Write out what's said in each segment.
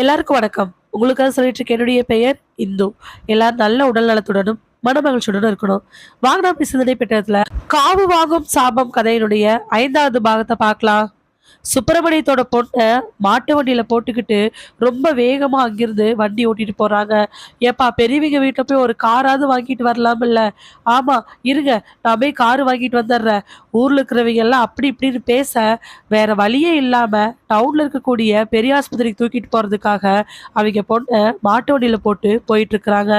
எல்லாருக்கும் வணக்கம். உங்களுக்காக சொல்லிட்டு இருக்க என்னுடைய பெயர் இந்து. எல்லாரும் நல்ல உடல் நலத்துடனும் மனமகிழ்ச்சியுடனும் இருக்கணும். வாங்கினா சிந்தனை பெற்றதுல காவு வாங்கும் சாபம் கதையினுடைய ஐந்தாவது பாகத்தை பார்க்கலாம். சுப்பிரமணியத்தோட பொண்ணை மாட்டு வண்டியில் போட்டுக்கிட்டு ரொம்ப வேகமாக அங்கிருந்து வண்டி ஓட்டிட்டு போகிறாங்க ஏப்பா பெரியவங்க வீட்டில் போய் ஒரு காராவது வாங்கிட்டு வரலாம்ல ஆமாம் இருங்க நான் போய் காரு வாங்கிட்டு வந்துடுறேன். ஊரில் இருக்கிறவங்க எல்லாம் அப்படி இப்படின்னு பேச வேற வழியே இல்லாமல் டவுனில் இருக்கக்கூடிய பெரிய ஆஸ்பத்திரிக்கு தூக்கிட்டு போகிறதுக்காக அவங்க பொண்ணை மாட்டு வண்டியில் போட்டு போயிட்டுருக்குறாங்க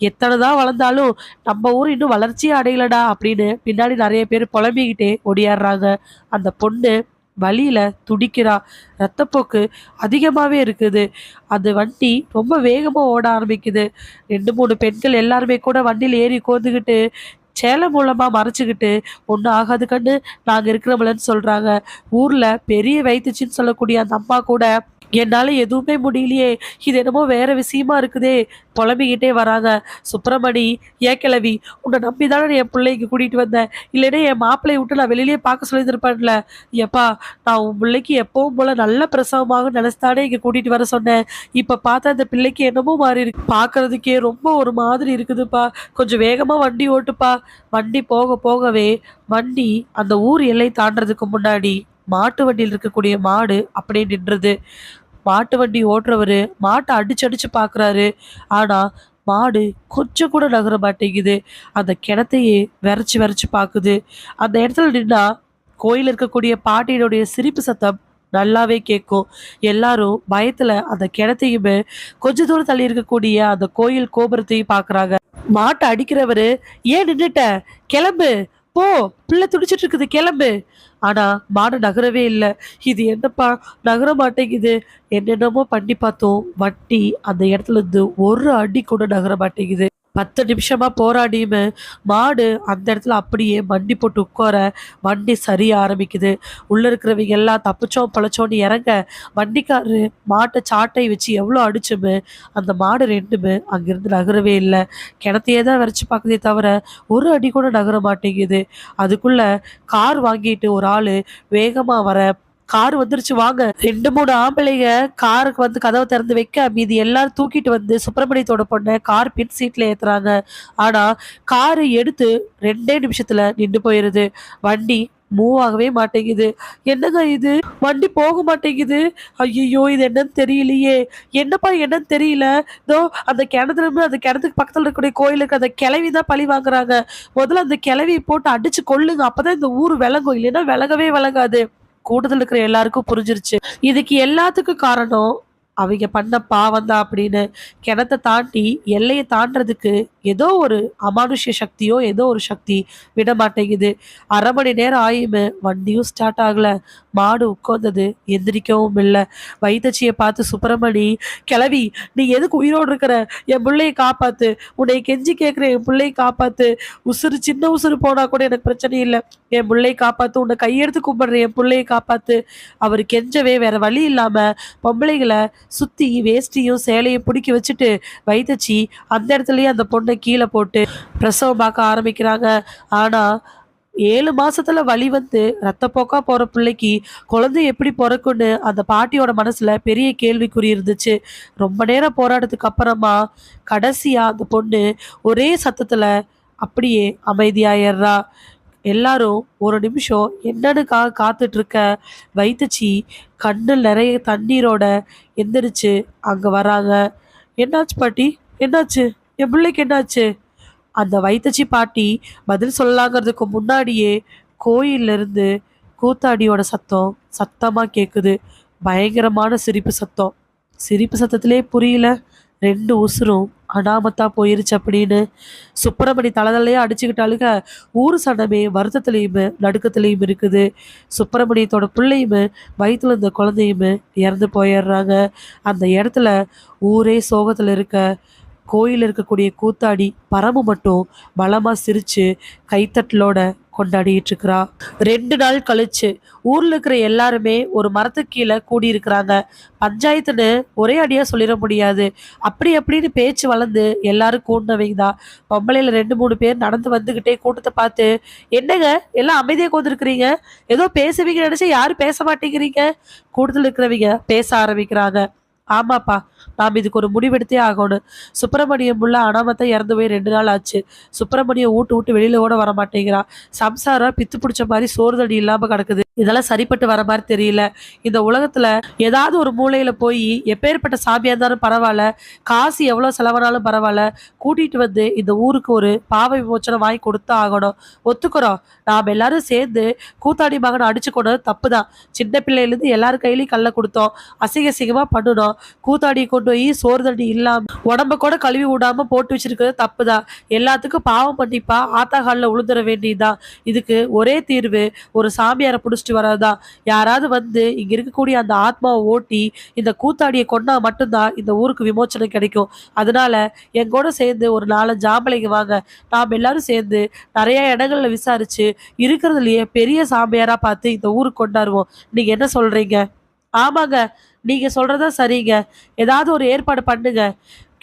எத்தனை தான் வளர்ந்தாலும் நம்ம ஊர் இன்னும் வளர்ச்சியே அடையலடா அப்படின்னு பின்னாடி நிறைய பேர் புலம்பிக்கிட்டே ஒடியாடுறாங்க அந்த பொண்ணு வழியில் துடிக்கிறா. ரத்தப்போக்கு அதிகமாகவே இருக்குது. அது வண்டி ரொம்ப வேகமாக ஓட ஆரம்பிக்குது. ரெண்டு மூணு பெண்கள் எல்லாருமே கூட வண்டியில் ஏறி கோந்துக்கிட்டு சேலை மூலமா மறைச்சுக்கிட்டு ஒன்றும் ஆகாது கண்டு நாங்கள் இருக்கிறவளன்னு சொல்றாங்க. ஊர்ல பெரிய வைத்துச்சின்னு சொல்லக்கூடிய அந்த அம்மா கூட என்னால் எதுவுமே முடியலையே. இது என்னமோ வேற விஷயமா இருக்குதே. புலம்பிக்கிட்டே வராங்க. சுப்பிரமணி ஏன் கிளவி உன்னை நம்பி தானே என் பிள்ளைக்கு கூட்டிகிட்டு வந்தேன். இல்லைன்னா என் மாப்பிள்ளையை விட்டு நான் வெளியிலேயே பார்க்க சொல்லியிருந்திருப்பேன்ல. எப்பா நான் உன் பிள்ளைக்கு எப்பவும் போல நல்ல பிரசவமாக நினைச்சானே இங்கே கூட்டிகிட்டு வர சொன்னேன். இப்போ பார்த்தா இந்த பிள்ளைக்கு என்னமோ மாறி இருக்கு. பார்க்கறதுக்கே ரொம்ப ஒரு மாதிரி இருக்குதுப்பா. கொஞ்சம் வேகமாக வண்டி ஓட்டுப்பா. வண்டி போக போகவே வண்டி அந்த ஊர் எல்லை தாண்டதுக்கு முன்னாடி மாட்டு வண்டியில் இருக்கக்கூடிய மாடு அப்படியே நின்றுது. மாட்டு வண்டி ஓட்டுறவரு மாட்டை அடிச்சு அடிச்சு பார்க்குறாரு ஆனால் மாடு கொஞ்சம் கூட நகர மாட்டேங்குது. அந்த கிணத்தையே விரைச்சி விரைச்சி பார்க்குது அந்த இடத்துல நின்னா கோயில் இருக்கக்கூடிய பாட்டியினுடைய சிரிப்பு சத்தம் நல்லாவே கேட்கும் எல்லாரும் பயத்துல அந்த கிணத்தையுமே கொஞ்ச தூரம் தள்ளி இருக்கக்கூடிய அந்த கோயில் கோபுரத்தையும் பார்க்குறாங்க மாட்டை அடிக்கிறவரு ஏன் நின்றுட்ட கிளம்பு. போ பிள்ளை துடிச்சிட்டு இருக்குது கிளம்பு. ஆனா மாடு நகரவே இல்லை. இது என்னப்பா? நகர மாட்டேங்குது. என்னென்னமோ பண்ணி பார்த்தோம். வண்டி அந்த இடத்துல இருந்து ஒரு அடி கூட நகர மாட்டேங்குது. பத்து நிமிஷமா போராடியுமே மாடு அந்த இடத்துல அப்படியே வண்டி போட்டு உட்கார வண்டி சரிய ஆரம்பிக்குது. உள்ள இருக்கிறவங்க எல்லாம் தப்பிச்சோம் பழச்சோன்னு இறங்க. வண்டிக்காரரு மாட்டை சாட்டை வச்சு எவ்வளோ அடிச்சுமே அந்த மாடு ரெண்டுமே அங்கிருந்து நகரவே இல்லை. கிணத்தையே தான் வரைச்சு பார்க்குதே தவிர ஒரு அடி கூட நகர மாட்டேங்குது. அதுக்குள்ள கார் வாங்கிட்டு ஒரு ஆள் வேகமா வர கார் வந்துருச்சு வாங்க. ரெண்டு மூணு ஆம்பளைங்க காருக்கு வந்து கதவை திறந்து வைக்க மீதி எல்லாரும் தூக்கிட்டு வந்து சுப்பிரமணியத்தோட பொண்ணை கார் பின் சீட்ல ஏத்துறாங்க. ஆனா காரை எடுத்து ரெண்டே நிமிஷத்துல நின்று போயிருது. வண்டி மூவ் ஆகவே மாட்டேங்குது. என்னங்க இது? வண்டி போக மாட்டேங்குது. ஐயோ இது என்னன்னு தெரியலையே. என்னப்பா என்னன்னு தெரியல? இதோ அந்த கிணத்துல இருந்து அந்த கிணத்துக்கு பக்கத்தில் இருக்கக்கூடிய கோயிலுக்கு அந்த கிளவி தான் பழி வாங்குறாங்க. முதல்ல அந்த கிளவியை போட்டு அடிச்சு கொள்ளுங்க. அப்பதான் இந்த ஊர் விளங்கும். இல்லைன்னா விளங்கவே விளங்காது. கூட்டத்தில் இருக்கிற எல்லாருக்கும் புரிஞ்சிருச்சு. இதுக்கு எல்லாத்துக்கும் காரணம் அவங்க பண்ண பாவம் தான் அப்படின்னு கிணத்தை தாண்டி எல்லையை தாண்டதுக்கு ஏதோ ஒரு அமானுஷ்ய சக்தியோ ஏதோ ஒரு சக்தி விட மாட்டேங்குது அரை மணி நேரம் ஆயுமே வண்டியும் ஸ்டார்ட் ஆகலை. மாடு உட்காந்தது எந்திரிக்கவும் இல்லை. வைத்தச்சியை பார்த்து சுப்பிரமணி கிளவி நீ எதுக்கு உயிரோடு இருக்கிற? என் பிள்ளையை காப்பாத்து. உன்னை கெஞ்சி கேட்குற என் பிள்ளையை காப்பாத்து. உசுறு சின்ன உசுறு போனா கூட எனக்கு பிரச்சனை இல்லை. என் பிள்ளையை காப்பாத்து. உன்னை கையெடுத்து கும்பிடுற என் பிள்ளையை காப்பாத்து. அவர் கெஞ்சவே வேற வழி இல்லாம பொம்பளைகளை சுத்தி வேஷ்டியும் சேலையும் பிடிக்கி வச்சுட்டு வைத்தச்சி அந்த இடத்துலயே அந்த பொண்ணை கீழே போட்டு பிரசவம் பார்க்க ஆரம்பிக்கிறாங்க. ஆனால் ஏழு மாசத்துல வழி வந்து ரத்தப்போக்கா போற பிள்ளைக்கு குழந்தை எப்படி பிறக்குன்னு அந்த பாட்டியோட மனசுல பெரிய கேள்விக்குறி இருந்துச்சு. ரொம்ப நேரம் போராட்டத்துக்கு அப்புறமா கடைசியா அந்த பொண்ணு ஒரே சத்தத்துல அப்படியே அமைதியாயிடுறா. எல்லாரும் ஒரு நிமிஷம் என்னன்னுக்காக காத்துட்ருக்க? வைத்தச்சி கண்ணில் நிறைய தண்ணீரோட எந்திரிச்சு அங்கே வராங்க. என்னாச்சு பாட்டி? என்னாச்சு? என் பிள்ளைக்கு என்னாச்சு? அந்த வைத்தச்சி பாட்டி பதில் சொல்லலாங்கிறதுக்கு முன்னாடியே கோயில்ல இருந்து கூத்தாடியோட சத்தம் சத்தமாக கேட்குது பயங்கரமான சிரிப்பு சத்தம். சிரிப்பு சத்தத்திலே புரியல. ரெண்டு உசுரும் அனாமத்தா போயிருச்சு அப்படின்னு. சுப்பிரமணி தலைதலையே அடிச்சுக்கிட்டாலுங்க ஊர் சனமே வருத்தத்துலேயுமே நடுக்கத்துலேயும் இருக்குது. சுப்பிரமணியத்தோட பிள்ளையுமே வயிற்றுல இருந்த குழந்தையுமே இறந்து போயிடுறாங்க. அந்த இடத்துல ஊரே சோகத்தில் இருக்க கோயில் இருக்கக்கூடிய கூத்தாடி பரமு மட்டும் பலமாக சிரித்து கைத்தட்டலோட கொண்டாடிட்டு இருக்கிறா. ரெண்டு நாள் கழிச்சு ஊர்ல இருக்கிற எல்லாருமே ஒரு மரத்துக்கு கீழே கூடி இருக்கிறாங்க பஞ்சாயத்துன்னு ஒரே அடியா சொல்லிட முடியாது. அப்படி அப்படின்னு பேச்சு வளர்ந்து எல்லாரும் கூடினவங்க தான் பொம்பளையில ரெண்டு மூணு பேர் நடந்து வந்துகிட்டே கூட்டத்தை பார்த்து என்னங்க எல்லாம் அமைதியாக கொண்டிருக்கிறீங்க ஏதோ பேசுவீங்க நினைச்சா யாரும் பேச மாட்டேங்கிறீங்க? கூட்டத்தில் இருக்கிறவங்க பேச ஆரம்பிக்கிறாங்க. ஆமாப்பா. நாம் இதுக்கு ஒரு முடிவெடுத்தே ஆகணும். சுப்பிரமணியம் உள்ள அனாமத்தை இறந்து போய் ரெண்டு நாள் ஆச்சு. சுப்பிரமணியம் ஊட்டு விட்டு வெளியில கூட வர மாட்டேங்கிறான் சம்சாரம் பித்து பிடிச்ச மாதிரி சோறு தண்ணி இல்லாம கிடக்குது. இதெல்லாம் சரிப்பட்டு வர மாதிரி தெரியல. இந்த உலகத்தில் ஏதாவது ஒரு மூலையில் போய் எப்பேற்பட்ட சாமியாக இருந்தாலும் பரவாயில்ல காசு எவ்வளோ செலவானாலும் பரவாயில்ல கூட்டிகிட்டு வந்து இந்த ஊருக்கு ஒரு பாவை விமோச்சனம் வாங்கி கொடுத்தா ஆகணும். ஒத்துக்கிறோம். நாம் எல்லாரும் சேர்ந்து கூத்தாடி மகனை அடிச்சு கொண்டது தப்பு தான் சின்ன பிள்ளையிலேருந்து எல்லார் கையிலையும் கல்ல கொடுத்தோம். அசிங்க அசிங்கமா பண்ணணும் கூத்தாடி கொண்டு போய் சோறு தண்ணி இல்லாமல் உடம்ப கூட கழுவி விடாமல் போட்டு வச்சிருக்கிறது தப்பு தான் எல்லாத்துக்கும் பாவம் பண்ணிப்பா. ஆத்தா காலில் உளுந்துட வேண்டியதுதான். இதுக்கு ஒரே தீர்வு ஒரு சாமியாரை பிடிச்சிட்டு வரதுதான் யாராவது வந்து இங்க இருக்கக்கூடிய அந்த ஆத்மாவை ஓட்டி இந்த கூத்தாடியை கொண்டா மட்டும்தான் இந்த ஊருக்கு விமோச்சனம் கிடைக்கும். அதனால எங்கூட சேர்ந்து ஒரு நாலஞ்சு ஆம்பளைங்க வாங்க. நாம் எல்லாரும் சேர்ந்து நிறைய இடங்கள்ல விசாரிச்சு இருக்கிறதுலயே பெரிய சாமியாரா பார்த்து இந்த ஊருக்கு கொண்டாடுவோம். நீங்க என்ன சொல்றீங்க? ஆமாங்க. நீங்க சொல்றதா சரிங்க. ஏதாவது ஒரு ஏற்பாடு பண்ணுங்க.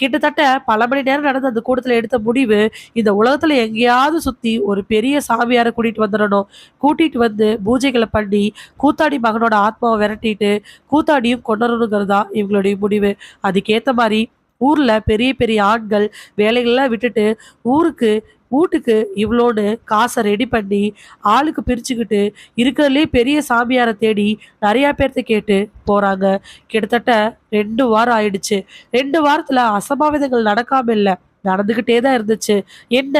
கிட்டத்தட்ட பல மணி நேரம் நடந்த அந்த கூட்டத்தில் எடுத்த முடிவு இந்த உலகத்தில் எங்கேயாவது சுற்றி ஒரு பெரிய சாமியாரை கூட்டிகிட்டு வந்துடணும். கூட்டிகிட்டு வந்து பூஜைகளை பண்ணி கூத்தாடி மகனோட ஆத்மாவை விரட்டிட்டு கூத்தாடியும் கொண்டுறணுங்கிறது தான் இவங்களுடைய முடிவு. அதுக்கேற்ற மாதிரி ஊரில் பெரிய பெரிய ஆண்கள் வேலைகள்லாம் விட்டுட்டு ஊருக்கு வீட்டுக்கு இவ்வளோன்னு காசை ரெடி பண்ணி ஆளுக்கு பிரிச்சுக்கிட்டு இருக்கிறதுலே பெரிய சாமியாரை தேடி நிறையா பேர்த்த கேட்டு போகிறாங்க கிட்டத்தட்ட ரெண்டு வாரம் ஆயிடுச்சு. ரெண்டு வாரத்தில் அசம்பாவிதங்கள் நடக்காம இல்லை. நடந்துக்கிட்டே தான் இருந்துச்சு. என்ன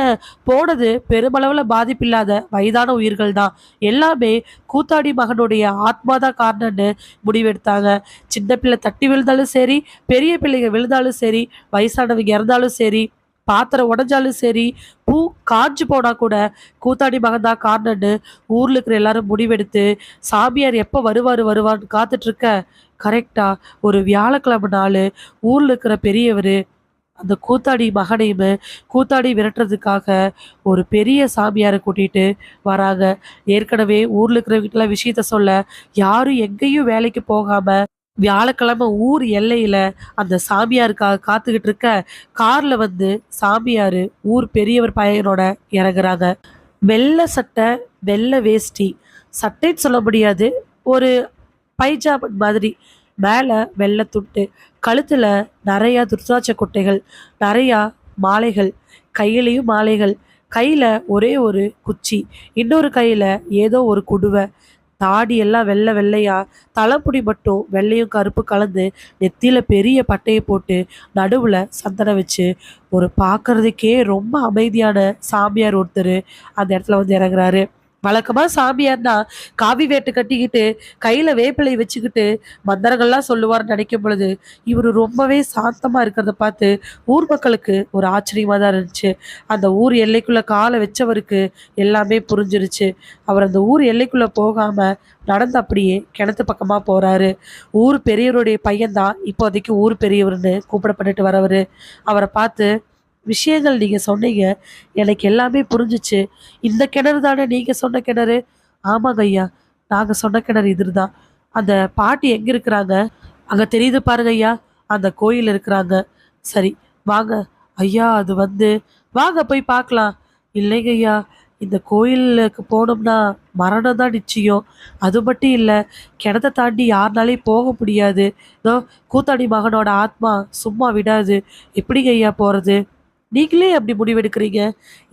போனது பெருமளவில் பாதிப்பில்லாத வயதான உயிர்கள் தான். எல்லாமே கூத்தாடி மகனுடைய ஆத்மா தான் காரணம்னு முடிவெடுத்தாங்க. சின்ன பிள்ளை தட்டி விழுந்தாலும் சரி பெரிய பிள்ளைங்க விழுந்தாலும் சரி வயசானவங்க இறந்தாலும் சரி பாத்திரம் உடஞ்சாலும் சரி பூ காஞ்சு போனா கூட கூத்தாடி மகன் தான் ஊரில் ஊர்ல இருக்கிற எல்லாரும் முடிவெடுத்து சாமியார் எப்போ வருவார் வருவார்னு காத்துட்டு இருக்க கரெக்டா ஒரு வியாழக்கிழமை நாள் ஊர்ல இருக்கிற பெரியவர் அந்த கூத்தாடி மகனையும் கூத்தாடி விரட்டுறதுக்காக ஒரு பெரிய சாமியாரை கூட்டிகிட்டு வராங்க. ஏற்கனவே ஊரில் இருக்கிறவங்கிட்டலாம் விஷயத்த சொல்ல யாரும் எங்கேயும் வேலைக்கு போகாமல் வியாழக்கிழமை ஊர் எல்லையில் அந்த சாமியாருக்காக காத்துக்கிட்டு இருக்க காரில் வந்து சாமியார் ஊர் பெரியவர் பையனோட இறங்குறாங்க. வெள்ளை சட்டை வெள்ளை வேஷ்டி. சட்டைன்னு சொல்ல முடியாது. ஒரு பைஜாமன் மாதிரி. மேலே வெள்ளை துண்டு கழுத்தில் நிறையா துர்சாட்ச கொட்டைகள். நிறையா மாலைகள். கையிலையும் மாலைகள். கையில் ஒரே ஒரு குச்சி. இன்னொரு கையில் ஏதோ ஒரு குடுவை. தாடி எல்லாம் வெள்ளை வெள்ளையா தலைப்புடி மட்டும் வெள்ளையும் கருப்பு கலந்து நெத்தியில பெரிய பட்டையை போட்டு நடுவுல சந்தனம் வச்சு ஒரு பார்க்கறதுக்கே ரொம்ப அமைதியான சாமியார் ஒருத்தர். அந்த இடத்துல வந்து இறங்குறாரு. வழக்கமா சாமியார்னா காவி வேட்டு கட்டிக்கிட்டு கையில வேப்பிலை வச்சுக்கிட்டு மந்திரங்கள்லாம் சொல்லுவார்னு நினைக்கும் பொழுது இவர் ரொம்பவே சாந்தமா இருக்கிறத பார்த்து ஊர் மக்களுக்கு ஒரு ஆச்சரியமா தான் இருந்துச்சு. அந்த ஊர் எல்லைக்குள்ள காலை வச்சவருக்கு எல்லாமே புரிஞ்சிருச்சு. அவர் அந்த ஊர் எல்லைக்குள்ள போகாம நடந்து அப்படியே கிணத்து பக்கமா போறாரு. ஊர் பெரியவருடைய பையன்தான் இப்போதைக்கு ஊர் பெரியவர்னு கூப்பிடப்பட்டுட்டு வரவர். அவரை பார்த்து விஷயங்கள் நீங்கள் சொன்னீங்க. எனக்கு எல்லாமே புரிஞ்சுச்சு. இந்த கிணறு தானே நீங்கள் சொன்ன கிணறு? ஆமாங்க ஐயா. நாங்கள் சொன்ன கிணறு இதுதான். அந்த பாட்டி எங்கே இருக்கிறாங்க? அங்கே தெரியுது பாருங்க ஐயா. அந்த கோயில் இருக்கிறாங்க. சரி வாங்க. ஐயா அது வந்து வாங்க போய் பார்க்கலாம். இல்லைங்க ஐயா. இந்த கோயிலுக்கு போனோம்னா மரணம் தான் நிச்சயம். அது மட்டும் இல்லை கிணத்த தாண்டி யாருனாலையும் போக முடியாது. இதோ கூத்தாடி மகனோட ஆத்மா சும்மா விடாது. எப்படிங்க ஐயா போகிறது நீங்களே அப்படி முடிவெடுக்கிறீங்க?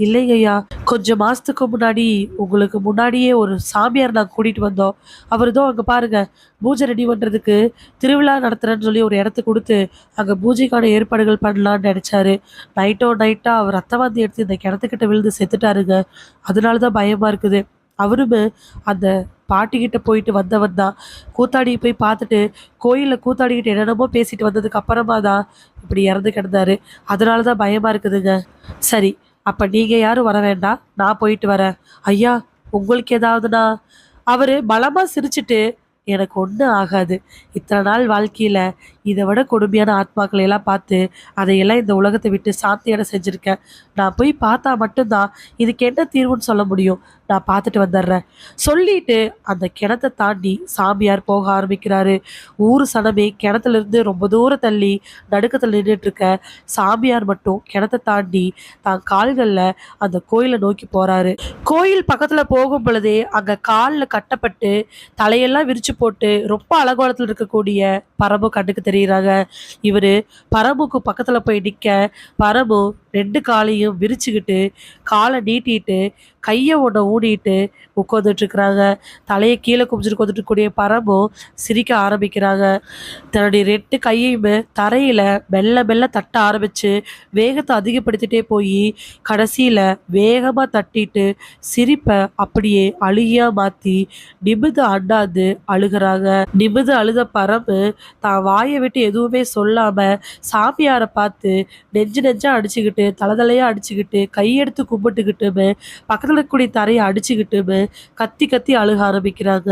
இல்லைங்க ஐயா. கொஞ்சம் மாதத்துக்கு முன்னாடி உங்களுக்கு முன்னாடியே ஒரு சாமியார் நாங்கள் கூட்டிகிட்டு வந்தோம். அவர் தான் அங்கே பாருங்கள் பூஜை ரெடி பண்ணுறதுக்கு திருவிழா நடத்துகிறேன்னு சொல்லி ஒரு இடத்த கொடுத்து அங்கே பூஜைக்கான ஏற்பாடுகள் பண்ணலான்னு நினச்சாரு. நைட்டோ நைட்டாக அவர் ரத்தவாந்தி எடுத்து இந்த கிணத்துக்கிட்ட விழுந்து செத்துட்டாருங்க. அதனால தான் பயமாக இருக்குது. அவருமே அந்த பாட்டிக்கிட்ட போயிட்டு வந்தவன் தான் கூத்தாடியை போய் பார்த்துட்டு கோயிலில் கூத்தாடிக்கிட்ட என்னென்னமோ பேசிட்டு வந்ததுக்கு அப்புறமா தான் இப்படி இறந்து கிடந்தாரு. அதனால தான் பயமாக இருக்குதுங்க. சரி அப்போ நீங்கள் யாரும் வர வேண்டாம். நான் போயிட்டு வரேன். ஐயா உங்களுக்கு ஏதாவதுனா? அவர் பலமாக சிரிச்சிட்டு எனக்கு ஒன்றும் ஆகாது. இத்தனை நாள் வாழ்க்கையில் இதை விட கொடுமையான ஆத்மாக்களை எல்லாம் பார்த்து அதையெல்லாம் இந்த உலகத்தை விட்டு சாந்தியட செஞ்சுருக்கேன் நான் போய் பார்த்தா மட்டும்தான் இதுக்கு என்ன தீர்வுன்னு சொல்ல முடியும். நான் பார்த்துட்டு வந்துடுறேன். சொல்லிட்டு அந்த கிணத்தை தாண்டி சாமியார் போக ஆரம்பிக்கிறாரு. ஊர் சனமே கிணத்துல இருந்து ரொம்ப தூரம் தள்ளி நடுக்கத்தில் நின்றுட்டு இருக்க சாமியார் மட்டும் கிணத்தை தாண்டி தான் கால்களில் அந்த கோயிலை நோக்கி போகிறாரு கோயில் பக்கத்தில் போகும் பொழுதே அங்கே காலில் கட்டப்பட்டு தலையெல்லாம் விரிச்சு போட்டு ரொம்ப அலகோலத்தில் இருக்கக்கூடிய பரம்பு கண்ணுக்கு தெரியும் தெரிகிறாங்க இவர் பரபுக்கு பக்கத்தில் போய் நிற்க பரபு ரெண்டு காலையும் விரிச்சுக்கிட்டு காலை நீட்டிட்டு கையை ஒன்றை ஊடிட்டு உட்காந்துட்ருக்குறாங்க தலையை கீழே குமிச்சிட்டு உட்காந்துட்டு இருக்கக்கூடிய பரமும் சிரிக்க ஆரம்பிக்கிறாங்க. தன்னுடைய ரெண்டு கையுமே தரையில் மெல்ல மெல்ல தட்ட ஆரம்பிச்சு வேகத்தை அதிகப்படுத்திட்டே போய் கடைசியில் வேகமாக தட்டிட்டு சிரிப்பை அப்படியே அழுகியா மாற்றி நிமிது அண்ணாந்து அழுகுறாங்க. நிமிது அழுத பரமு தான் வாயை விட்டு எதுவுமே சொல்லாம சாமியாரை பார்த்து நெஞ்சு நெஞ்சா அடிச்சுக்கிட்டு தலதலையா அடிச்சுக்கிட்டு கையெடுத்து கும்பிட்டுக்கிட்டுமே பக்கத்துல இருக்கக்கூடிய தரையை அடிச்சுக்கிட்டுமே கத்தி கத்தி அழுக ஆரம்பிக்கிறாங்க.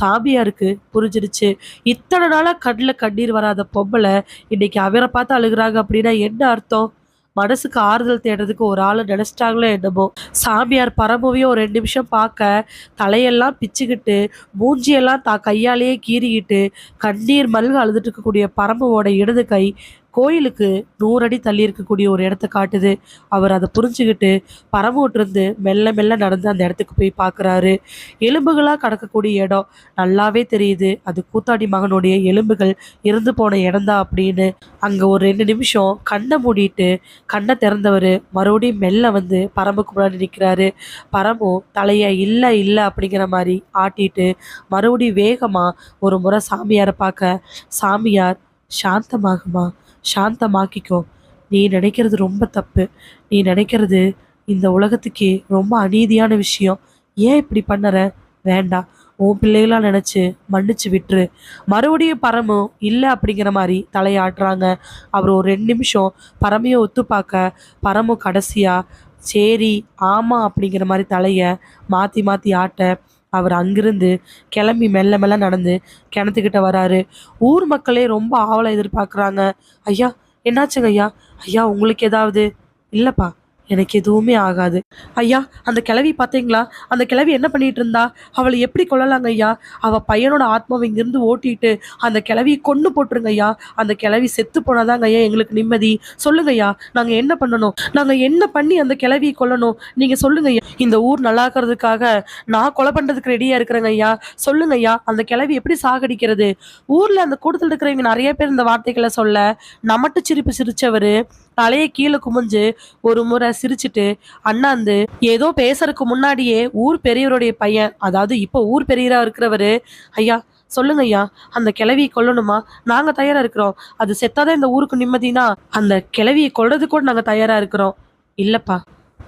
சாமியாருக்கு புரிஞ்சிருச்சு. இத்தனை நாளா கண்ணில் கண்ணீர் வராத பொம்பளை இன்னைக்கு அவரை பார்த்து அழுகுறாங்க அப்படின்னா என்ன அர்த்தம்? மனசுக்கு ஆறுதல் தேடுறதுக்கு ஒரு ஆள் நினைச்சிட்டாங்களோ என்னமோ. சாமியார் பரம்பவையும் ஒரு ரெண்டு நிமிஷம் பார்க்க தலையெல்லாம் பிச்சுக்கிட்டு மூஞ்சியெல்லாம் தா கையாலேயே கீறிக்கிட்டு கண்ணீர் மல்க அழுதுட்டு இருக்கக்கூடிய பரம்புவோட இடது கை கோயிலுக்கு நூறு அடி தள்ளி இருக்கக்கூடிய ஒரு இடத்த காட்டுது. அவர் அதை புரிஞ்சுக்கிட்டு பரமூட்டிருந்து மெல்ல மெல்ல நடந்து அந்த இடத்துக்கு போய் பார்க்குறாரு. எலும்புகளாக கடக்கக்கூடிய இடம். நல்லாவே தெரியுது. அது கூத்தாடி மகனுடைய எலும்புகள் இருந்து போன இடம்தான் அப்படின்னு. அங்கே ஒரு ரெண்டு நிமிஷம் கண்ணை மூடிட்டு கண்ணை திறந்தவர் மறுபடியும் மெல்ல வந்து பரம்புக்கு முன்னாடி நிற்கிறாரு பரமு தலையை இல்லை இல்லை அப்படிங்கிற மாதிரி ஆட்டிட்டு மறுபடியும் வேகமாக ஒரு முறை சாமியாரை பார்க்க சாமியார் சாந்தமாகுமா? சாந்தமாக்கிக்கோ. நீ நினைக்கிறது ரொம்ப தப்பு. நீ நினைக்கிறது இந்த உலகத்துக்கே ரொம்ப அநீதியான விஷயம். ஏன் இப்படி பண்ணுற? வேண்டாம். உன் பிள்ளைகளாக நினச்சி மன்னிச்சு விட்டுரு. மறுபடியும் பரமும் இல்லை அப்படிங்கிற மாதிரி தலையாட்டுறாங்க. அவர் ஒரு ரெண்டு நிமிஷம் பரமையை ஒத்து பார்க்க பரமும் கடைசியாக சரி ஆமாம் அப்படிங்கிற மாதிரி தலையை மாற்றி மாற்றி ஆட்ட அவர் அங்கிருந்து கிளம்பி மெல்ல மெல்ல நடந்து கிணத்துக்கிட்ட வராரு. ஊர் மக்களே ரொம்ப ஆவலை எதிர்பார்க்குறாங்க. ஐயா என்னாச்சுங்க ஐயா? ஐயா உங்களுக்கு ஏதாவது? இல்லைப்பா. எனக்கு எதுவுமே ஆகாது. ஐயா அந்த கிழவி பார்த்தீங்களா அந்த கிழவி என்ன பண்ணிட்டு இருந்தா? அவளை எப்படி கொள்ளலாங்க ஐயா? அவ பையனோட ஆத்மாவை இங்கிருந்து ஓட்டிட்டு அந்த கிளவியை கொண்டு போட்டுருங்க ஐயா. அந்த கிழவி செத்து போனாதாங்க ஐயா எங்களுக்கு நிம்மதி. சொல்லுங்க ஐயா நாங்கள் என்ன பண்ணணும்? நாங்கள் என்ன பண்ணி அந்த கிளவியை கொல்லணும்? நீங்கள் சொல்லுங்க ஐயா. இந்த ஊர் நல்லா இருக்கிறதுக்காக நான் கொலை பண்ணுறதுக்கு ரெடியாக இருக்கிறேங்க ஐயா. சொல்லுங்க ஐயா அந்த கிழவி எப்படி சாகடிக்கிறது? ஊரில் அந்த கூட்டத்தில் இருக்கிறவங்க நிறைய பேர் இந்த வார்த்தைகளை சொல்ல நமட்டு சிரிப்பு சிரிச்சவர் தலையை கீழே குமிஞ்சு ஒரு முறை சிரிச்சிட்டு அண்ணாந்து ஏதோ பேசுறதுக்கு முன்னாடியே ஊர் பெரியவருடைய பையன் அதாவது இப்போ ஊர் பெரியரா இருக்கிறவரு. ஐயா சொல்லுங்க ஐயா அந்த கிளவியை கொல்லணுமா? நாங்க தயாரா இருக்கிறோம். அது செத்தாதான் இந்த ஊருக்கு நிம்மதினா? அந்த கிளவியை கொல்றது கூட நாங்க தயாரா இருக்கிறோம். இல்லப்பா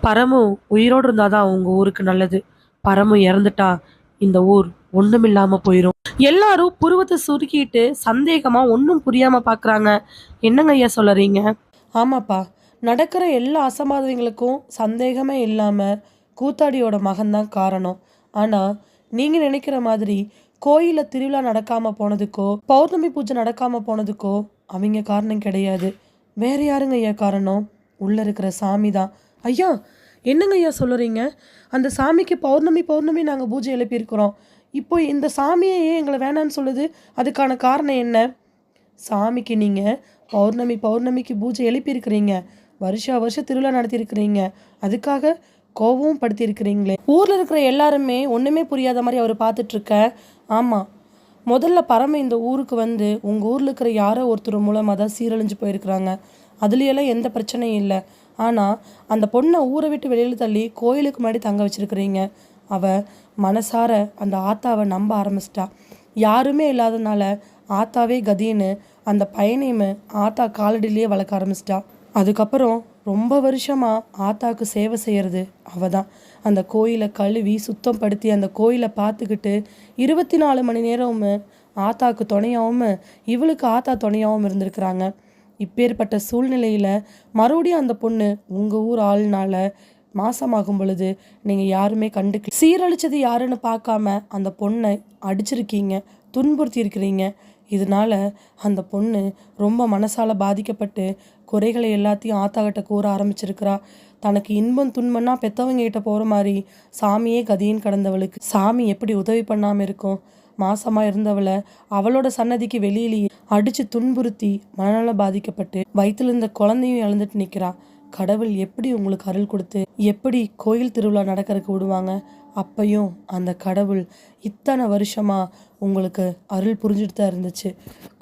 பரமு உயிரோடு இருந்தாதான் உங்க ஊருக்கு நல்லது. பரமு இறந்துட்டா இந்த ஊர் ஒண்ணுமில்லாம போயிடும் எல்லாரும் புருவத்தை சுருக்கிட்டு சந்தேகமா ஒன்றும் புரியாம பாக்குறாங்க. என்னங்க ஐயா சொல்லறீங்க ஆமாப்பா. நடக்கிற எல்லா அசம்பாவிதங்களுக்கும் சந்தேகமே இல்லாமல் கூத்தாடியோட மகன்தான் காரணம். ஆனால் நீங்கள் நினைக்கிற மாதிரி கோயிலில் திருவிழா நடக்காமல் போனதுக்கோ பௌர்ணமி பூஜை நடக்காமல் போனதுக்கோ அவங்க காரணம் கிடையாது. வேறு யாருங்க ஐயா காரணம்? உள்ளே இருக்கிற சாமி தான் ஐயா என்னங்க ஐயா சொல்லுறீங்க அந்த சாமிக்கு பௌர்ணமி பௌர்ணமி நாங்கள் பூஜை எழுப்பியிருக்கிறோம். இப்போ இந்த சாமியே ஏன் எங்களை வேணான்னு சொல்லுது? அதுக்கான காரணம் என்ன? சாமிக்கு நீங்கள் பௌர்ணமி பௌர்ணமிக்கு பூஜை எழுப்பியிருக்கிறீங்க. வருஷா வருஷம் திருவிழா நடத்தியிருக்கிறீங்க. அதுக்காக கோபமும் படுத்தியிருக்கிறீங்களே. ஊரில் இருக்கிற எல்லாருமே ஒன்றுமே புரியாத மாதிரி அவர் பார்த்துட்ருக்க. ஆமாம் முதல்ல பரம இந்த ஊருக்கு வந்து உங்கள் ஊரில் இருக்கிற யாரோ ஒருத்தர் மூலமாக தான் சீரழிஞ்சு போயிருக்கிறாங்க. அதுலேயெல்லாம் எந்த பிரச்சனையும் இல்லை. ஆனால் அந்த பொண்ணை ஊரை விட்டு வெளியில் தள்ளி கோயிலுக்கு முன்னாடி தங்க வச்சுருக்கிறீங்க. அவள் மனசார அந்த ஆத்தாவை நம்ப ஆரம்பிச்சிட்டா. யாருமே இல்லாதனால ஆத்தாவே கதின்னு அந்த பையனையுமே ஆத்தா காலடியிலேயே வளர்க்க ஆரம்பிச்சிட்டா. அதுக்கப்புறம் ரொம்ப வருஷமாக ஆத்தாக்கு சேவை செய்கிறது அவ தான் அந்த கோயிலை கழுவி சுத்தம் படுத்தி அந்த கோயிலை பார்த்துக்கிட்டு இருபத்தி நாலு மணி நேரமும் ஆத்தாக்கு துணையாகவும் இவளுக்கு ஆத்தா துணையாகவும் இருந்திருக்கிறாங்க. இப்பேற்பட்ட சூழ்நிலையில் மறுபடியும் அந்த பொண்ணு உங்கள் ஊர் ஆளுனால மாசமாகும் பொழுது நீங்கள் யாருமே கண்டுக்க சீரழிச்சது யாருன்னு பார்க்காம அந்த பொண்ணை அடிச்சிருக்கீங்க துன்புறுத்தி இருக்கிறீங்க இதனால அந்த பொண்ணு ரொம்ப மனசால பாதிக்கப்பட்டு குறைகளை எல்லாத்தையும் ஆத்தாகிட்ட கூற ஆரம்பிச்சிருக்கிறா. தனக்கு இன்பம் துன்பம்னா பெத்தவங்க கிட்ட போகிற மாதிரி சாமியே கதியின் கடந்தவளுக்கு. சாமி எப்படி உதவி பண்ணாம இருக்கும்? மாசமா இருந்தவளை அவளோட சன்னதிக்கு வெளியிலேயே அடிச்சு துன்புறுத்தி மனநலம் பாதிக்கப்பட்டு வயிற்றுல இருந்த குழந்தையும் இழந்துட்டு நிற்கிறா கடவுள் எப்படி உங்களுக்கு அருள் கொடுத்து எப்படி கோயில் திருவிழா நடக்கிறதுக்கு விடுவாங்க? அப்பையும் அந்த கடவுள் இத்தனை வருஷமாக உங்களுக்கு அருள் புரிஞ்சுட்டு தான் இருந்துச்சு.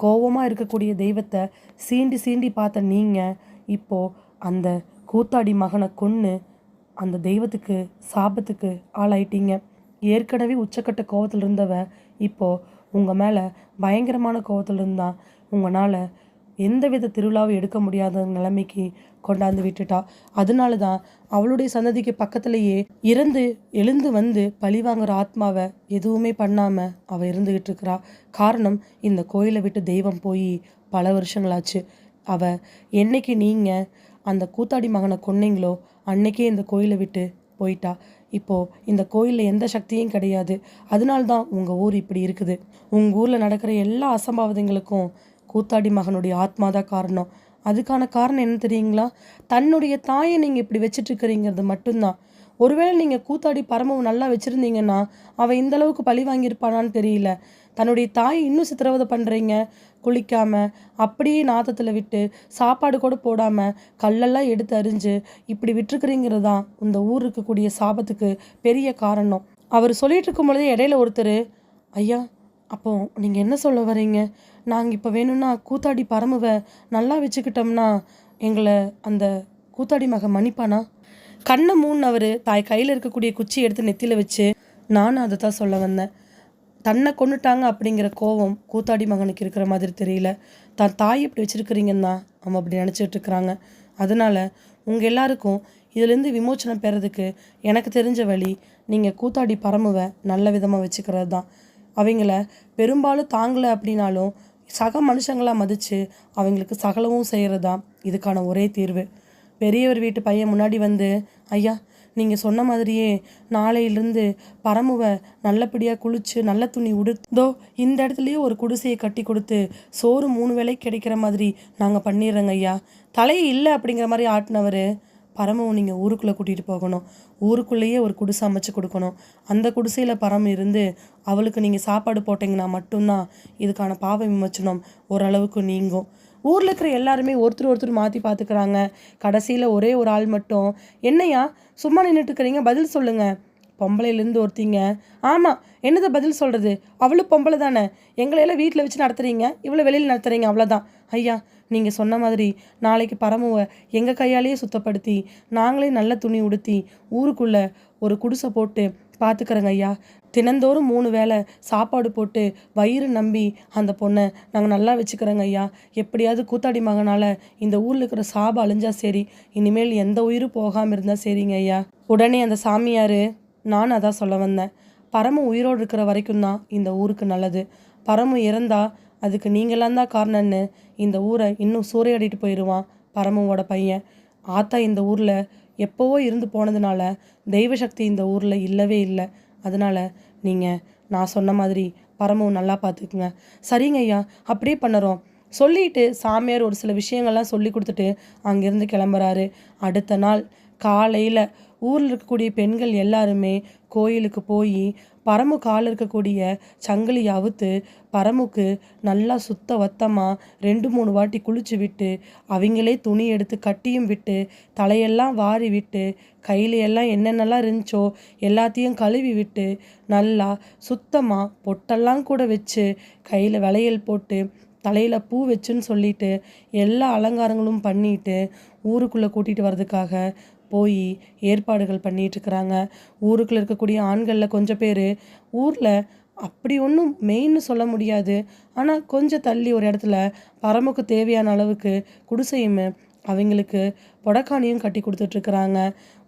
கோவமாக இருக்கக்கூடிய தெய்வத்தை சீண்டி சீண்டி பார்த்த நீங்கள் இப்போது அந்த கூத்தாடி மகனை கொன்று அந்த தெய்வத்துக்கு சாபத்துக்கு ஆளாயிட்டீங்க. ஏற்கனவே உச்சக்கட்ட கோவத்தில் இருந்தவ இப்போது உங்கள் மேலே பயங்கரமான கோவத்தில் இருந்தால் உங்களால் எந்தவித திருவிழாவும் எடுக்க முடியாத நிலைமைக்கு கொண்டாந்து விட்டுட்டா. அதனால தான் அவளுடைய சந்ததிக்கு பக்கத்திலேயே இறந்து எழுந்து வந்து பழிவாங்குற ஆத்மாவை எதுவுமே பண்ணாமல் அவள் இருந்துகிட்டு இருக்கிறா. காரணம் இந்த கோயிலை விட்டு தெய்வம் போய் பல வருஷங்களாச்சு. அவள் என்னைக்கு நீங்கள் அந்த கூத்தாடி மகனை கொன்னீங்களோ அன்னைக்கே இந்த கோயிலை விட்டு போயிட்டா. இப்போது இந்த கோயிலில் எந்த சக்தியும் கிடையாது. அதனால்தான் உங்கள் ஊர் இப்படி இருக்குது. உங்கள் ஊரில் நடக்கிற எல்லா அசம்பாவிதங்களுக்கும் கூத்தாடி மகனுடைய ஆத்மா தான் காரணம். அதுக்கான காரணம் என்ன தெரியுங்களா? தன்னுடைய தாயை நீங்கள் இப்படி வச்சிட்டு இருக்கிறீங்கிறது மட்டும்தான். ஒருவேளை நீங்கள் கூத்தாடி பரமவும் நல்லா வச்சுருந்தீங்கன்னா அவள் இந்த அளவுக்கு பழி வாங்கியிருப்பானான்னு தெரியல. தன்னுடைய தாய் இன்னும் சித்திரவதை பண்ணுறீங்க குளிக்காமல் அப்படியே நாத்தத்தில் விட்டு சாப்பாடு கூட போடாமல் கல்லெல்லாம் எடுத்து அரிஞ்சு இப்படி விட்டுருக்குறீங்கிறது தான் இந்த ஊர் இருக்கக்கூடிய சாபத்துக்கு பெரிய காரணம். அவர் சொல்லிட்டு இருக்கும் பொழுதே இடையில ஒருத்தர் ஐயா அப்போ நீங்கள் என்ன சொல்ல வரீங்க? நாங்கள் இப்போ வேணும்னா கூத்தாடி பரமுவை நல்லா வச்சுக்கிட்டோம்னா எங்களை அந்த கூத்தாடி மகன் மன்னிப்பானா? கண்ணை மூணவர் அவர் தாய் கையில் இருக்கக்கூடிய குச்சி எடுத்து நெத்தியில் வச்சு நானும் அதை தான் சொல்ல வந்தேன். தன்னை கொண்டுட்டாங்க அப்படிங்கிற கோவம் கூத்தாடி மகனுக்கு இருக்கிற மாதிரி தெரியல. தன் தாய் இப்படி வச்சுருக்கிறீங்கன்னா தான் அவன் அப்படி நினச்சிட்டு இருக்கிறாங்க. அதனால உங்கள் எல்லாருக்கும் இதுலேருந்து விமோச்சனம் பெறதுக்கு எனக்கு தெரிஞ்ச வழி நீங்கள் கூத்தாடி பரமுவை நல்ல விதமாக வச்சுக்கிறது தான் அவங்கள பெரும்பாலும் தாங்கலை அப்படின்னாலும் சக மனுஷங்களாக மதித்து அவங்களுக்கு சகலமும் செய்கிறது தான் இதுக்கான ஒரே தீர்வு. பெரியவர் வீட்டு பையன் முன்னாடி வந்து ஐயா நீங்கள் சொன்ன மாதிரியே நாளையிலிருந்து பரமுவை நல்லபடியாக குளிச்சு நல்ல துணி உடுத்தோ இந்த இடத்துலையே ஒரு குடிசையை கட்டி கொடுத்து சோறு மூணு வேலை கிடைக்கிற மாதிரி நாங்கள் பண்ணிடுறோங்க ஐயா. தலையே இல்லை அப்படிங்கிற மாதிரி ஆட்டினவர். பரமும் நீங்கள் ஊருக்குள்ளே கூட்டிகிட்டு போகணும். ஊருக்குள்ளேயே ஒரு குடிசை அமைச்சு கொடுக்கணும். அந்த குடிசையில் பரம் இருந்து அவளுக்கு நீங்கள் சாப்பாடு போட்டிங்கன்னா மட்டும்தான் இதுக்கான பாவ விமோச்சனம் ஓரளவுக்கு நீங்கும். ஊரில் இருக்கிற எல்லாருமே ஒருத்தர் ஒருத்தர் மாற்றி பார்த்துக்கிறாங்க கடைசியில் ஒரே ஒரு ஆள் மட்டும். என்னையா சும்மா நின்றுட்டு இருக்கிறீங்க. பதில் சொல்லுங்கள் பொம்பளையிலேருந்து ஒருத்திங்க. ஆமாம் என்னதை பதில் சொல்கிறது அவளும் பொம்பளை தானே. எங்களையெல்லாம் வீட்டில் வச்சு நடத்துறீங்க? இவ்வளோ வெளியில் நடத்துறீங்க அவ்வளோதான் ஐயா நீங்கள் சொன்ன மாதிரி நாளைக்கு பரமுவை எங்கள் கையாலேயே சுத்தப்படுத்தி நாங்களே நல்ல துணி உடுத்தி ஊருக்குள்ளே ஒரு குடிசை போட்டு பார்த்துக்கிறேங்க ஐயா. தினந்தோறும் மூணு வேளை சாப்பாடு போட்டு வயிறு நம்பி அந்த பொண்ணை நாங்கள் நல்லா வச்சுக்கிறோங்க ஐயா. எப்படியாவது கூத்தாடி மகனால் இந்த ஊரில் இருக்கிற சாபம் அழிஞ்சா சரி இனிமேல் எந்த உயிரும் போகாமல் இருந்தால் சரிங்க ஐயா. உடனே அந்த சாமியார் நான் அதான் சொல்ல வந்தேன். பரமு உயிரோடு இருக்கிற வரைக்கும் தான் இந்த ஊருக்கு நல்லது. பரமு இறந்தா அதுக்கு நீங்களாம் தான் காரணம்னு இந்த ஊரை இன்னும் சூறையாடிட்டு போயிடுவான் பரமுவோட பையன். ஆத்தா இந்த ஊரில் எப்போவோ இருந்து போனதுனால தெய்வ சக்தி இந்த ஊரில் இல்லவே இல்லை. அதனால் நீங்கள் நான் சொன்ன மாதிரி பரமவும் நல்லா பார்த்துக்குங்க. சரிங்க ஐயா அப்படியே பண்ணுறோம். சொல்லிட்டு சாமியார் ஒரு சில விஷயங்கள்லாம் சொல்லி கொடுத்துட்டு அங்கேருந்து கிளம்புறாரு. அடுத்த நாள் காலையில் ஊரில் இருக்கக்கூடிய பெண்கள் எல்லாருமே கோயிலுக்கு போய் பரமு காலில் இருக்கக்கூடிய சங்கிலி அவுத்து பரமுக்கு நல்லா சுத்த வத்தமாக ரெண்டு மூணு வாட்டி குளிச்சு விட்டு அவங்களே துணி எடுத்து கட்டியும் விட்டு தலையெல்லாம் வாரி விட்டு கையில் எல்லாம் என்னென்னலாம் இருந்துச்சோ எல்லாத்தையும் கழுவி விட்டு நல்லா சுத்தமாக பொட்டெல்லாம் கூட வச்சு கையில் வளையல் போட்டு தலையில் பூ வச்சுன்னு சொல்லிட்டு எல்லா அலங்காரங்களும் பண்ணிட்டு ஊருக்குள்ளே கூட்டிகிட்டு வர்றதுக்காக போய் ஏற்பாடுகள் பண்ணிகிட்ருக்குறாங்க ஊருக்குள்ளே இருக்கக்கூடிய ஆண்களில் கொஞ்சம் பேர். ஊரில் அப்படி ஒன்றும் மெயின்னு சொல்ல முடியாது. ஆனால் கொஞ்சம் தள்ளி ஒரு இடத்துல பரமுக்கு தேவையான அளவுக்கு குடிசையும் அவங்களுக்கு புடக்காணியும் கட்டி கொடுத்துட்ருக்குறாங்க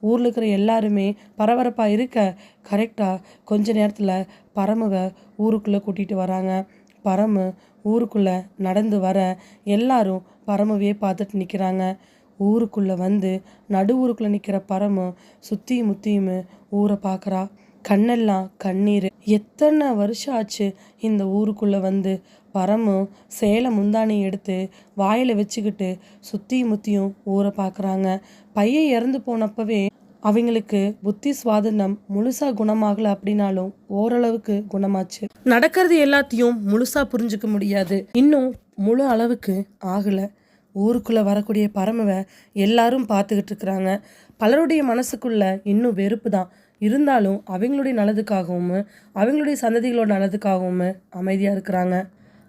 ஊரில் இருக்கிற எல்லாருமே பரபரப்பாக இருக்க கரெக்டாக கொஞ்ச நேரத்தில் பரமுவை ஊருக்குள்ளே கூட்டிகிட்டு வராங்க. பரமு ஊருக்குள்ளே நடந்து வர எல்லாரும் பரமுவையே பார்த்துட்டு நிற்கிறாங்க ஊருக்குள்ளே வந்து நடு ஊருக்குள்ளே நிற்கிற பரமும் சுற்றியும் முத்தியும் ஊரை பார்க்குறா. கண்ணெல்லாம் கண்ணீர். எத்தனை வருஷம் ஆச்சு இந்த ஊருக்குள்ளே வந்து பரமும் சேலை முந்தானி எடுத்து வாயில் வச்சுக்கிட்டு சுற்றியும் முத்தியும் ஊரை பார்க்குறாங்க. பையன் இறந்து போனப்பவே அவங்களுக்கு புத்தி சுவாதனம் முழுசாக குணமாகல அப்படின்னாலும் ஓரளவுக்கு குணமாச்சு. நடக்கிறது எல்லாத்தையும் முழுசா புரிஞ்சுக்க முடியாது. இன்னும் முழு அளவுக்கு ஆகலை. ஊருக்குள்ளே வரக்கூடிய பரமவை எல்லாரும் பார்த்துக்கிட்டு இருக்கிறாங்க பலருடைய மனசுக்குள்ள இன்னும் வெறுப்பு தான் இருந்தாலும் அவங்களுடைய நல்லதுக்காகவும் அவங்களுடைய சந்ததிகளோட நல்லதுக்காகவும் அமைதியாக இருக்கிறாங்க.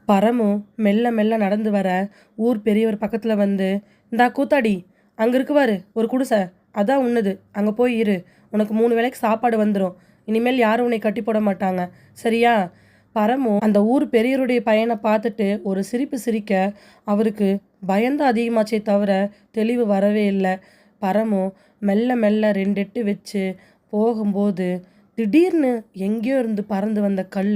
பரமு மெல்ல மெல்ல நடந்து வர ஊர் பெரியவர் பக்கத்தில் வந்து இந்தா கூத்தாடி அங்கே இருக்குவார் ஒரு குடிசை. அதான் உன்னது. அங்கே போய் இரு. உனக்கு மூணு வேளைக்கு சாப்பாடு வந்துடும் இனிமேல் யாரும் உன்னை கட்டி போட மாட்டாங்க. சரியா? பரமும் அந்த ஊர் பெரியருடைய பையனை பார்த்துட்டு ஒரு சிரிப்பு சிரிக்க அவருக்கு பயந்து அதிகமாச்சே தவிர தெளிவு வரவே இல்லை. பரமும் மெல்ல மெல்ல ரெண்டு எட்டு வச்சு போகும்போது திடீர்னு எங்கேயோ இருந்து பறந்து வந்த கல்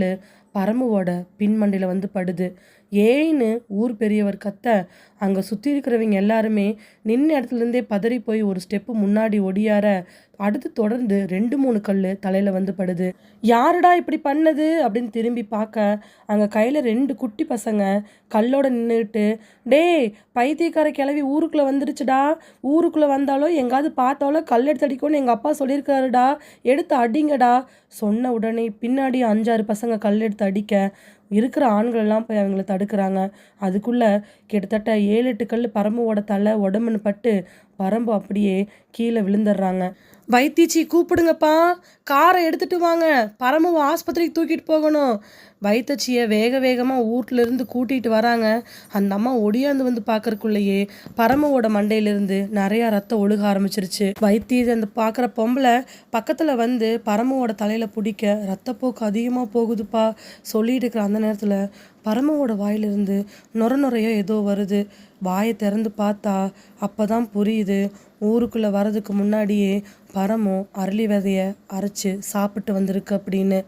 பரமுவோட பின்மண்டியில் வந்து படுது. ஏன்னு ஊர் பெரியவர் கத்த அங்கே சுற்றி இருக்கிறவங்க எல்லாருமே நின்ன இடத்துலேருந்தே பதறி போய் ஒரு ஸ்டெப்பு முன்னாடி ஒடியார அடுத்து தொடர்ந்து ரெண்டு மூணு கல் தலையில் வந்து படுது. யாருடா இப்படி பண்ணது? அப்படின்னு திரும்பி பார்க்க அங்கே கையில் ரெண்டு குட்டி பசங்க கல்லோட நின்றுட்டு டேய் பைத்தியக்கார கிளவி ஊருக்குள்ளே வந்துடுச்சுடா ஊருக்குள்ளே வந்தாலும் எங்காவது பார்த்தாலும் கல் எடுத்து அடிக்கணும்னு எங்கள் அப்பா சொல்லியிருக்காருடா. எடுத்து அடிங்கடா. சொன்ன உடனே பின்னாடி அஞ்சாறு பசங்க கல் எடுத்து அடிக்க இருக்கிற ஆண்கள் எல்லாம் போய் அவங்கள தடுக்கிறாங்க. அதுக்குள்ளே கிட்டத்தட்ட ஏழு எட்டு கல் பரம்புவோட தலை உடம்புன்னு பட்டு பரம்பு அப்படியே கீழே விழுந்துடுறாங்க. வைத்தியச்சி கூப்பிடுங்கப்பா. காரை எடுத்துட்டு வாங்க. பரமுவை ஆஸ்பத்திரிக்கு தூக்கிட்டு போகணும். வைத்தச்சியை வேக வேகமாக வீட்டிலேருந்து இருந்து கூட்டிகிட்டு வராங்க. அந்த அம்மா ஒடியாந்து வந்து பார்க்கறக்குள்ளேயே பரமவோட மண்டையிலிருந்து நிறையா ரத்தம் ஒழுக ஆரம்பிச்சிருச்சு. வைத்திய அந்த பார்க்குற பொம்பளை பக்கத்தில் வந்து பரமவோட தலையில் பிடிக்க ரத்தப்போக்கு அதிகமாக போகுதுப்பா. சொல்லிட்டு இருக்கிற அந்த நேரத்தில் பரமவோட வாயிலிருந்து நொர நுறையோ ஏதோ வருது. வாயை திறந்து பார்த்தா அப்போ தான் புரியுது. ஊருக்குள்ளே வரதுக்கு முன்னாடியே பரமும் அரளி விதைய அரைச்சு சாப்பிட்டு வந்திருக்கு அப்படின்னு.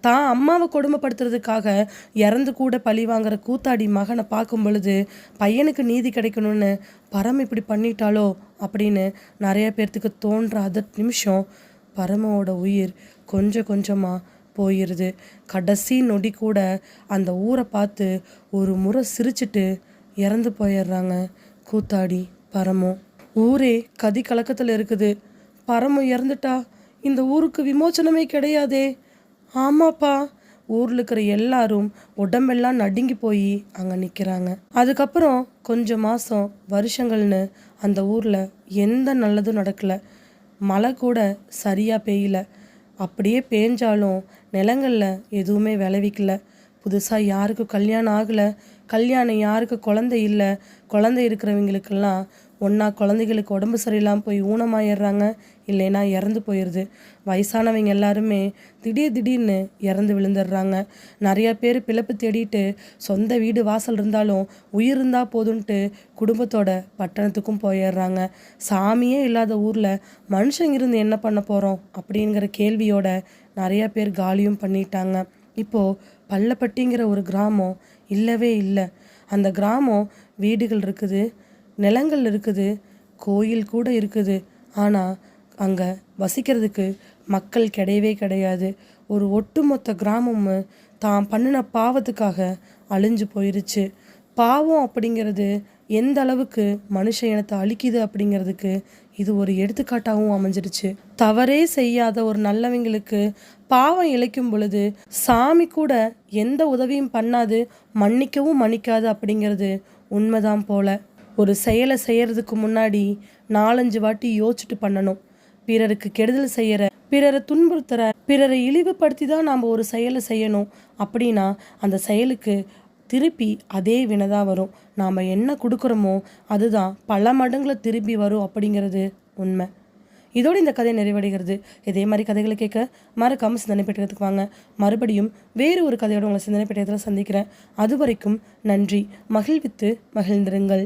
தான் அம்மாவை கொடுமைப்படுத்துறதுக்காக இறந்து கூட பழி வாங்குற கூத்தாடி மகனை பார்க்கும் பொழுது பையனுக்கு நீதி கிடைக்கணும்னு பரம் இப்படி பண்ணிட்டாலோ அப்படின்னு நிறைய பேர்த்துக்கு தோன்ற அத நிமிஷம் பரமோட உயிர் கொஞ்சம் கொஞ்சமாக போயிடுது கடைசி நொடி கூட அந்த ஊரை பார்த்து ஒரு முறை சிரிச்சிட்டு இறந்து போயிடுறாங்க. கூத்தாடி பரமும் ஊரே கதி கலக்கத்தில் இருக்குது. பரமு இறந்துட்டா இந்த ஊருக்கு விமோச்சனமே கிடையாதே. ஆமாப்பா. ஊரில் இருக்கிற எல்லாரும் உடம்பெல்லாம் நடுங்கி போய் அங்கே நிற்கிறாங்க அதுக்கப்புறம் கொஞ்சம் மாதம் வருஷங்கள்னு அந்த ஊரில் எந்த நல்லதும் நடக்கலை. மழை கூட சரியாக பெய்யல. அப்படியே பேஞ்சாலும் நிலங்களில் எதுவுமே விளைவிக்கல. புதுசாக யாருக்கும் கல்யாணம் ஆகலை. கல்யாணம் யாருக்கு குழந்தை இல்லை குழந்தை இருக்கிறவங்களுக்கெல்லாம் ஒன்றா குழந்தைகளுக்கு உடம்பு சரியில்லாமல் போய் ஊனமாயிடுறாங்க இல்லைன்னா இறந்து போயிடுது வயசானவங்க எல்லாருமே திடீர் திடீர்னு இறந்து விழுந்துடுறாங்க நிறையா பேர் பிழப்பு தேடிட்டு சொந்த வீடு வாசல் இருந்தாலும் உயிர் இருந்தால் போதுன்ட்டு குடும்பத்தோட பட்டணத்துக்கும் போயிடுறாங்க சாமியே இல்லாத ஊரில் மனுஷங்க இருந்து என்ன பண்ண போகிறோம் அப்படிங்கிற கேள்வியோட நிறையா பேர் காலியும் பண்ணிட்டாங்க. இப்போது பள்ளப்பட்டிங்கிற ஒரு கிராமம் இல்லவே இல்லை. அந்த கிராமம் வீடுகள் இருக்குது நிலங்கள் இருக்குது கோயில் கூட இருக்குது. ஆனால் அங்கே வசிக்கிறதுக்கு மக்கள் கிடையவே கிடையாது. ஒரு ஒட்டுமொத்த கிராமமும் தான் பண்ணின பாவத்துக்காக அழிஞ்சு போயிருச்சு. பாவம் அப்படிங்கிறது எந்த அளவுக்கு மனுஷ இனத்தை அழிக்குது அப்படிங்கிறதுக்கு இது ஒரு எடுத்துக்காட்டாகவும் அமைஞ்சிருச்சு தவறே செய்யாத ஒரு நல்லவங்களுக்கு பாவம் இழைக்கும் பொழுது சாமி கூட எந்த உதவியும் பண்ணாது மன்னிக்கவும் மன்னிக்காது அப்படிங்கிறது உண்மைதான் போல. ஒரு செயலை செய்யறதுக்கு முன்னாடி நாலஞ்சு வாட்டி யோசிச்சுட்டு பண்ணணும். பிறருக்கு கெடுதல் செய்யற பிறரை துன்புறுத்துற பிறரை இழிவுபடுத்தி தான் நாம் ஒரு செயலை செய்யணும் அப்படின்னா அந்த செயலுக்கு திருப்பி அதே வினை தான் வரும். நாம் என்ன கொடுக்குறோமோ அதுதான் பல மடங்கில் திருப்பி வரும் அப்படிங்கிறது உண்மை. இதோடு இந்த கதை நிறைவடைகிறது. இதே மாதிரி கதைகளை கேட்க மறக்காமல் சிந்தனை பெற்றதுக்கு வாங்க. மறுபடியும் வேறு ஒரு கதையோட உங்களை சிந்தனை பெற்றதில் சந்திக்கிறேன். அது வரைக்கும் நன்றி. மகிழ்வித்து மகிழ்ந்திருங்கள்.